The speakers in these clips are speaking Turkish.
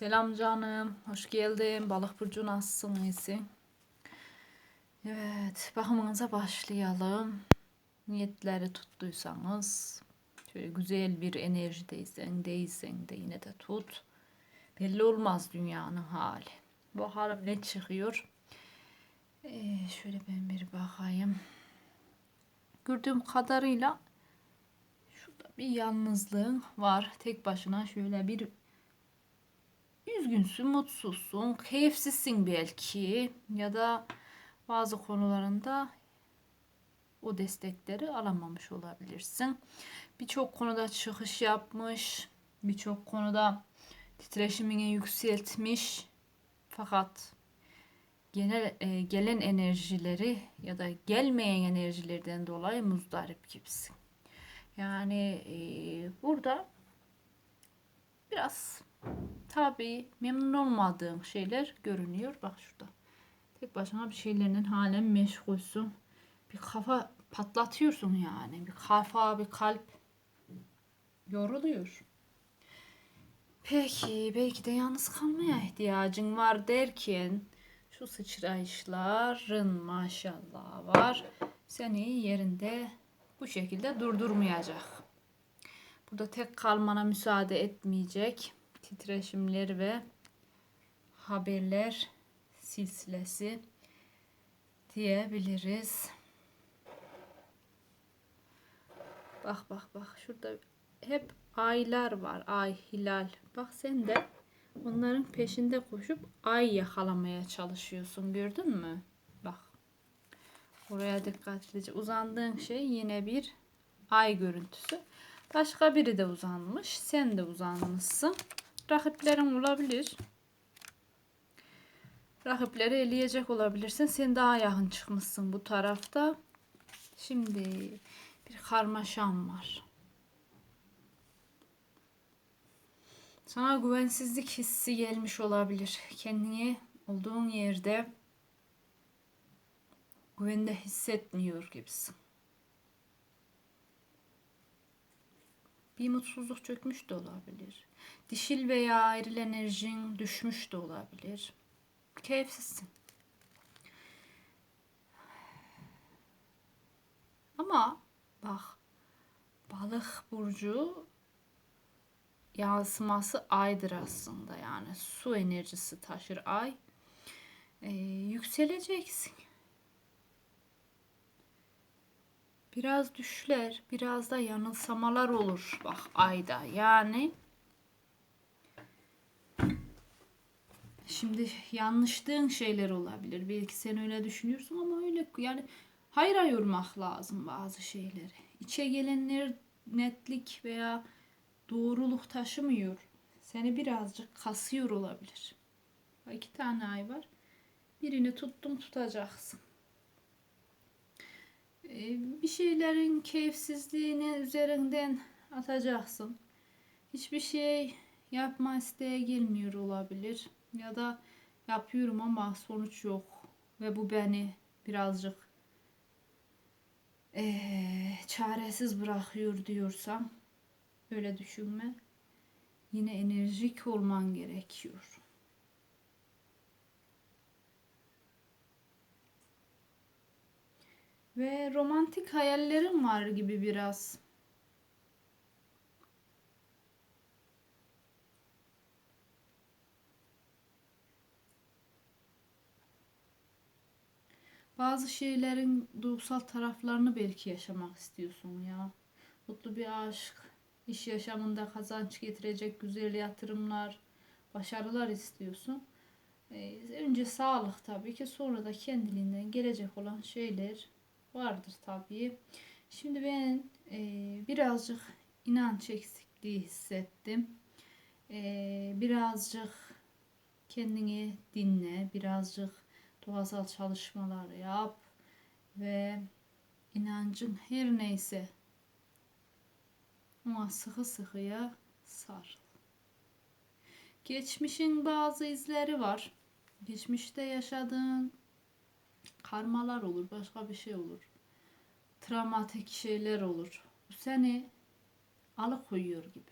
Selam canım. Hoş geldin. Balık burcu nasılsın? iyisin? Evet. Bakımınıza başlayalım. Niyetleri tuttuysanız şöyle güzel bir enerjideysen değilsen de yine de tut. Belli olmaz dünyanın hali. Bakalım ne çıkıyor. Ee, şöyle ben bir bakayım. Gördüğüm kadarıyla şurada bir yalnızlığın var. Tek başına şöyle bir üzgünsün, mutsuzsun, keyifsizsin belki ya da bazı konularında o destekleri alamamış olabilirsin. Birçok konuda çıkış yapmış, birçok konuda titreşimini yükseltmiş. Fakat genel e, gelen enerjileri ya da gelmeyen enerjilerden dolayı muzdarip gibisin. Yani e, burada biraz tabii memnun olmadığın şeyler görünüyor. Bak şurada. Tek başına bir şeylerinin halen meşgulsün. Bir kafa patlatıyorsun yani. Bir kafa, bir kalp yoruluyor. Peki belki de yalnız kalmaya ihtiyacın var derken şu sıçrayışların maşallah var. Seni yerinde bu şekilde durdurmayacak. Burada tek kalmana müsaade etmeyecek titreşimler ve haberler silsilesi diyebiliriz. Bak bak bak şurada hep aylar var. Ay, hilal. Bak sen de onların peşinde koşup ay yakalamaya çalışıyorsun. Gördün mü? Bak. Oraya dikkatlice uzandığın şey yine bir ay görüntüsü. Başka biri de uzanmış. Sen de uzanmışsın. Rakiplerin olabilir. Rakipleri eleyecek olabilirsin. Sen daha yakın çıkmışsın bu tarafta. Şimdi bir karmaşam var. Sana güvensizlik hissi gelmiş olabilir. Kendini olduğun yerde güvende hissetmiyor gibisin. Bir mutsuzluk çökmüş de olabilir. Dişil veya eril enerjin düşmüş de olabilir. Keyifsizsin. Ama bak balık burcu yansıması aydır aslında yani su enerjisi taşır ay. Ee, yükseleceksin. Biraz düşler, biraz da yanılsamalar olur bak ayda. Yani şimdi yanlıştığın şeyler olabilir. Belki sen öyle düşünüyorsun ama öyle yani hayır ayırmak lazım bazı şeyleri. İçe gelenler netlik veya doğruluk taşımıyor. Seni birazcık kasıyor olabilir. İki tane ay var. Birini tuttum tutacaksın. Ee, bir şeylerin keyifsizliğini üzerinden atacaksın. Hiçbir şey yapma isteğe gelmiyor olabilir. Ya da yapıyorum ama sonuç yok. Ve bu beni birazcık ee, çaresiz bırakıyor diyorsam öyle düşünme. Yine enerjik olman gerekiyor. Ve romantik hayallerim var gibi biraz. Bazı şeylerin duygusal taraflarını belki yaşamak istiyorsun ya. Mutlu bir aşk, iş yaşamında kazanç getirecek güzel yatırımlar, başarılar istiyorsun. Ee, önce sağlık tabii ki sonra da kendiliğinden gelecek olan şeyler vardır tabii. Şimdi ben e, birazcık inanç eksikliği hissettim. E, birazcık kendini dinle, birazcık doğasal çalışmalar yap ve inancın her neyse ona sıkı sıkıya sar. Geçmişin bazı izleri var. Geçmişte yaşadığın karmalar olur, başka bir şey olur. Travmatik şeyler olur. Bu seni alıkoyuyor gibi.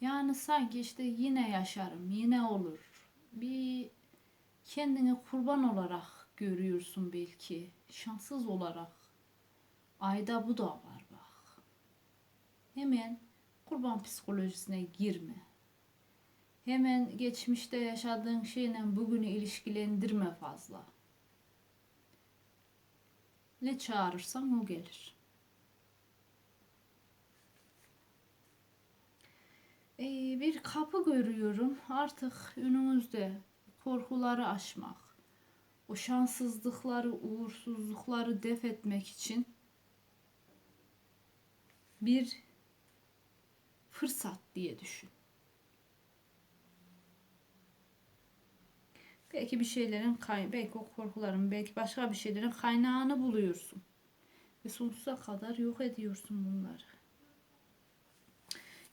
Yani sanki işte yine yaşarım, yine olur. Bir kendini kurban olarak görüyorsun belki. Şanssız olarak. Ayda bu da var bak. Hemen kurban psikolojisine girme. Hemen geçmişte yaşadığın şeyle bugünü ilişkilendirme fazla. Ne çağırırsan o gelir. Ee, bir kapı görüyorum. Artık önümüzde korkuları aşmak, o şanssızlıkları, uğursuzlukları def etmek için bir fırsat diye düşün. Belki bir şeylerin kay belki o korkuların, belki başka bir şeylerin kaynağını buluyorsun. Ve sonsuza kadar yok ediyorsun bunları.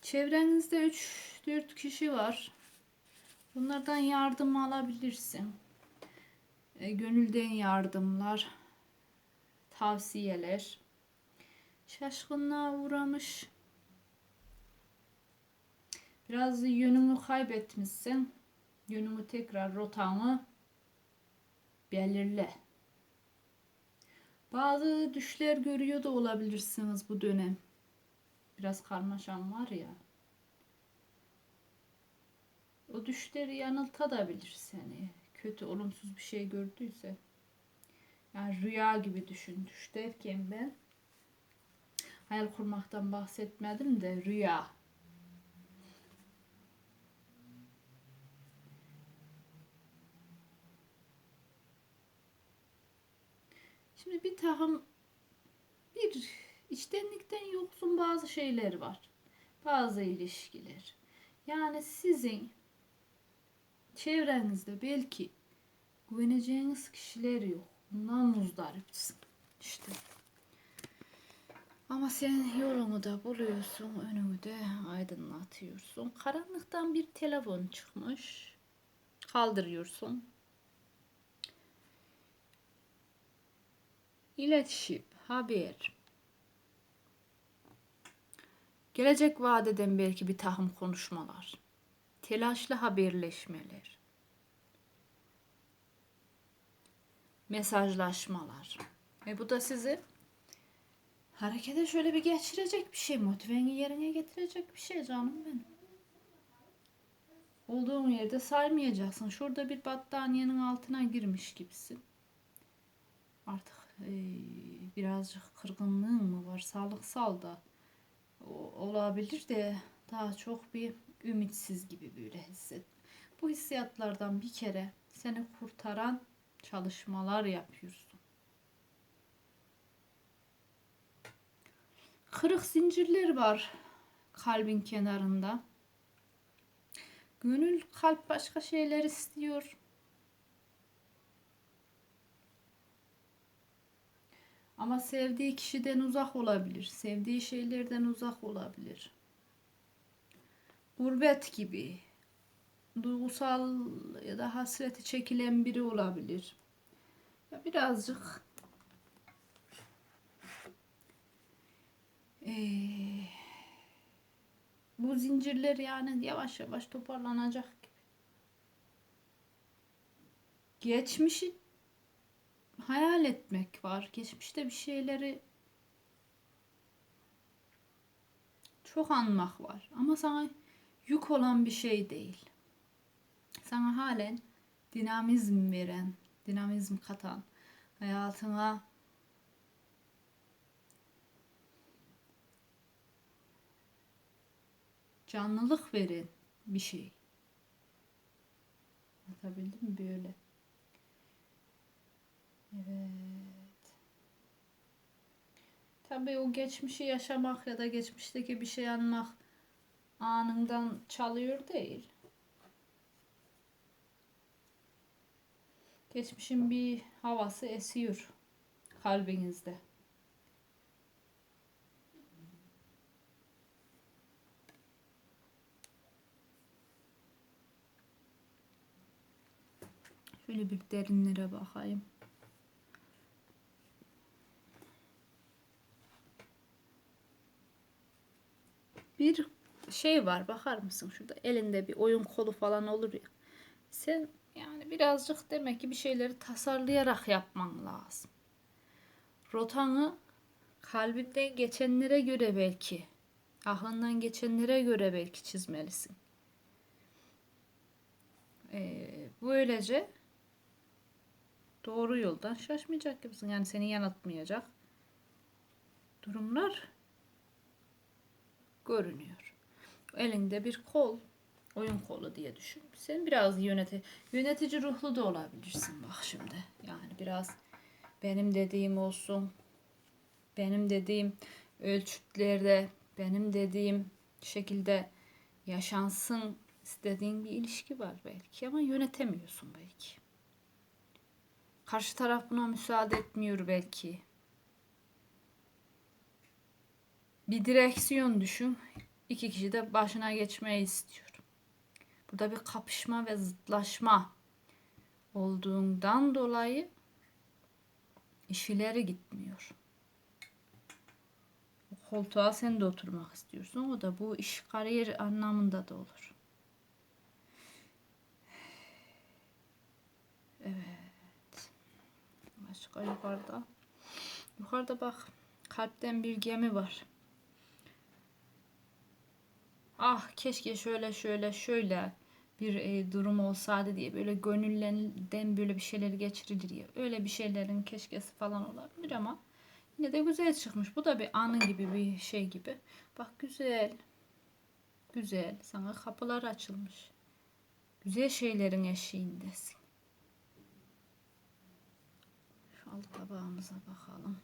Çevrenizde 3-4 kişi var. Bunlardan yardım alabilirsin. E, gönülden yardımlar, tavsiyeler. Şaşkınlığa uğramış. Biraz yönümü kaybetmişsin. Yönümü tekrar rotanı belirle. Bazı düşler görüyor da olabilirsiniz bu dönem. Biraz karmaşam var ya. O düşleri yanıltabilir seni. Kötü, olumsuz bir şey gördüyse. Yani rüya gibi düşün. Düş derken ben hayal kurmaktan bahsetmedim de rüya. Şimdi bir takım bir içtenlikten yoksun bazı şeyler var. Bazı ilişkiler. Yani sizin çevrenizde belki güveneceğiniz kişiler yok. Bundan muzdaripsin. İşte. Ama sen yolunu da buluyorsun, önünü de aydınlatıyorsun. Karanlıktan bir telefon çıkmış. Kaldırıyorsun. İletişim, haber. Gelecek vadeden belki bir tahım konuşmalar. Telaşlı haberleşmeler. Mesajlaşmalar. Ve bu da sizi harekete şöyle bir geçirecek bir şey. Motiveni yerine getirecek bir şey canım benim. Olduğun yerde saymayacaksın. Şurada bir battaniyenin altına girmiş gibisin. Artık e, birazcık kırgınlığın mı var? Sağlıksal da olabilir de daha çok bir ümitsiz gibi böyle hisset. Bu hissiyatlardan bir kere seni kurtaran çalışmalar yapıyorsun. Kırık zincirler var kalbin kenarında. Gönül kalp başka şeyler istiyor. Ama sevdiği kişiden uzak olabilir. Sevdiği şeylerden uzak olabilir. Gurbet gibi. Duygusal ya da hasreti çekilen biri olabilir. Ya birazcık eee, bu zincirler yani yavaş yavaş toparlanacak gibi. Geçmişi hayal etmek var. Geçmişte bir şeyleri çok anmak var. Ama sana yük olan bir şey değil. Sana halen dinamizm veren, dinamizm katan, hayatına canlılık veren bir şey. Anlatabildim mi böyle? Evet. Tabii o geçmişi yaşamak ya da geçmişteki bir şey anmak anından çalıyor değil. Geçmişin bir havası esiyor kalbinizde. Şöyle bir derinlere bakayım. Bir şey var bakar mısın şurada elinde bir oyun kolu falan olur ya. Sen yani birazcık demek ki bir şeyleri tasarlayarak yapman lazım. Rotanı kalbinden geçenlere göre belki, aklından geçenlere göre belki çizmelisin. Ee, böylece doğru yoldan şaşmayacak gibisin. Yani seni yanıltmayacak durumlar görünüyor. Elinde bir kol, oyun kolu diye düşün. Sen biraz yöneti yönetici ruhlu da olabilirsin bak şimdi. Yani biraz benim dediğim olsun. Benim dediğim ölçütlerde, benim dediğim şekilde yaşansın istediğin bir ilişki var belki ama yönetemiyorsun belki. Karşı taraf buna müsaade etmiyor belki. Bir direksiyon düşün. İki kişi de başına geçmeyi istiyor. Burada bir kapışma ve zıtlaşma olduğundan dolayı iş ileri gitmiyor. Koltuğa sen de oturmak istiyorsun. O da bu iş kariyer anlamında da olur. Evet. Başka yukarıda. Yukarıda bak. Kalpten bir gemi var. Ah keşke şöyle şöyle şöyle bir e, durum olsaydı diye böyle gönülden böyle bir şeyleri geçirilir ya. Öyle bir şeylerin keşkesi falan olabilir ama yine de güzel çıkmış. Bu da bir anı gibi bir şey gibi. Bak güzel. Güzel. Sana kapılar açılmış. Güzel şeylerin eşiğindesin. Şu alt tabağımıza bakalım.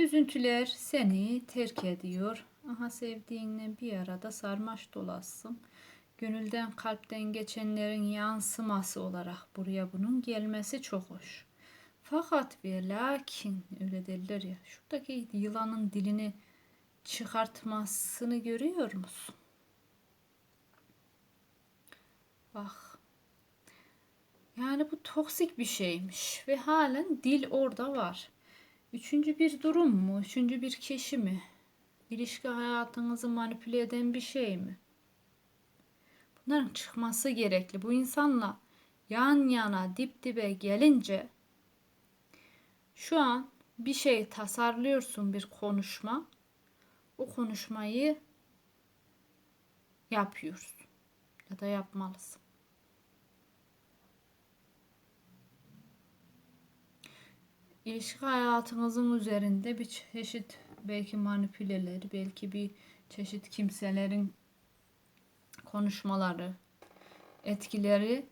Üzüntüler seni terk ediyor. Aha sevdiğinle bir arada sarmaş dolasın. Gönülden kalpten geçenlerin yansıması olarak buraya bunun gelmesi çok hoş. Fakat ve lakin öyle derler ya şuradaki yılanın dilini çıkartmasını görüyor musun? Bak. Yani bu toksik bir şeymiş ve halen dil orada var. Üçüncü bir durum mu? Üçüncü bir kişi mi? İlişki hayatınızı manipüle eden bir şey mi? Bunların çıkması gerekli. Bu insanla yan yana dip dibe gelince şu an bir şey tasarlıyorsun bir konuşma. O konuşmayı yapıyorsun ya da yapmalısın. İlişki hayatınızın üzerinde bir çeşit belki manipüleler, belki bir çeşit kimselerin konuşmaları, etkileri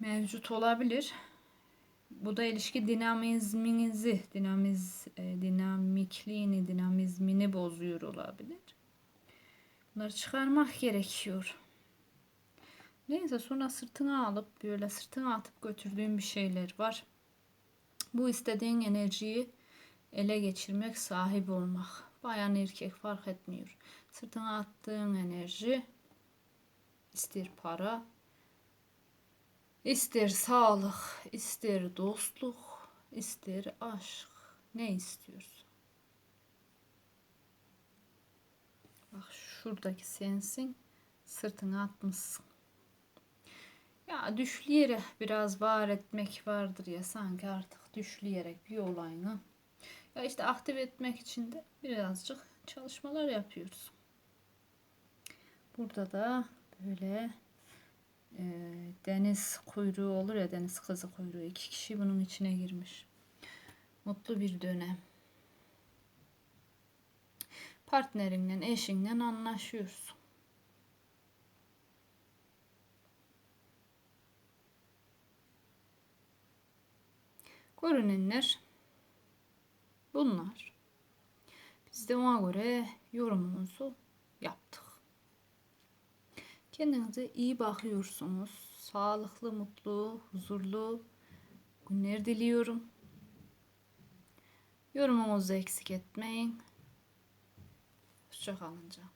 mevcut olabilir. Bu da ilişki dinamizminizi, dinamiz, e, dinamikliğini, dinamizmini bozuyor olabilir. Bunları çıkarmak gerekiyor. Neyse sonra sırtına alıp böyle sırtına atıp götürdüğün bir şeyler var. Bu istediğin enerjiyi ele geçirmek, sahip olmak. Bayan erkek fark etmiyor. Sırtına attığın enerji ister para, ister sağlık, ister dostluk, ister aşk. Ne istiyorsun? Bak şuradaki sensin. Sırtına atmışsın. Ya düşleyerek biraz var etmek vardır ya sanki artık düşleyerek bir olayını. Ya işte aktif etmek için de birazcık çalışmalar yapıyoruz. Burada da böyle e, deniz kuyruğu olur ya deniz kızı kuyruğu. iki kişi bunun içine girmiş. Mutlu bir dönem. Partnerinle, eşinle anlaşıyorsun. Görünenler bunlar. Biz de ona göre yorumumuzu yaptık. Kendinize iyi bakıyorsunuz. Sağlıklı, mutlu, huzurlu günler diliyorum. Yorumunuzu eksik etmeyin. Hoşçakalın canım.